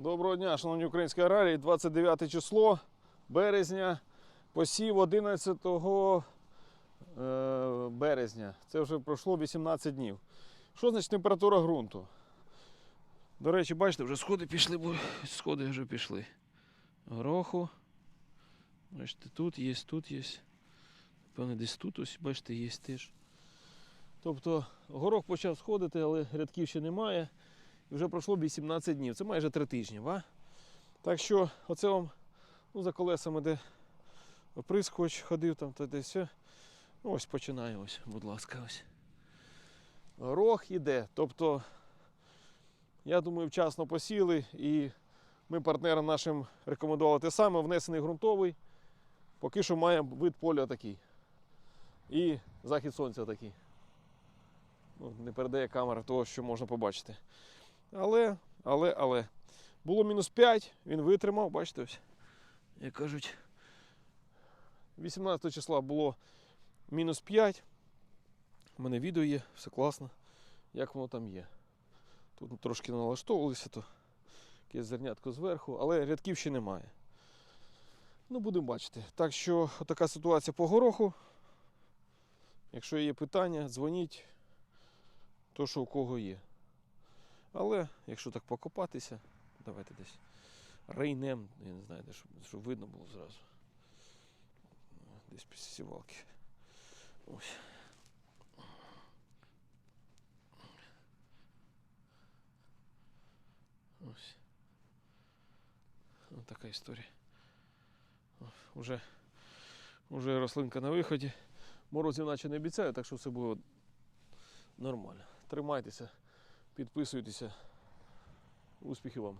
Доброго дня, шановні українські аграрії. 29 число березня, посів 11 е, березня. Це вже пройшло 18 днів. Що значить температура ґрунту? До речі, бачите, вже сходи пішли, бо сходи вже пішли. Гороху. Бачите, тут є, тут є. Певне, десь тут ось, бачите, є теж. Тобто горох почав сходити, але рядків ще немає. І вже пройшло 18 днів. Це майже 3 тижні. Ва? Так що оце вам ну, за колесами, де оприскувач ходив, там та десь. Ну, ось починає, ось, будь ласка, ось. Горох іде. Тобто, я думаю, вчасно посіли і ми партнерам нашим рекомендували те саме, внесений ґрунтовий. Поки що має вид поля такий. І захід сонця такий. Ну, не передає камера того, що можна побачити. Але, але, але. Було мінус 5, він витримав, бачите ось. Як кажуть, 18 числа було мінус 5. У мене відео є, все класно. Як воно там є. Тут трошки налаштовувалися, то якесь зернятко зверху, але рядків ще немає. Ну, будемо бачити. Так що така ситуація по гороху. Якщо є питання, дзвоніть, то що у кого є. Але якщо так покопатися, давайте десь рейнем, я не знаю, де, щоб, щоб видно було зразу. Десь після сівалки. Ось. Ось. Ось така історія. Уже, уже рослинка на виході. Морозів наче не обіцяю, так що все буде нормально. Тримайтеся, підписуйтеся. Успіхів вам!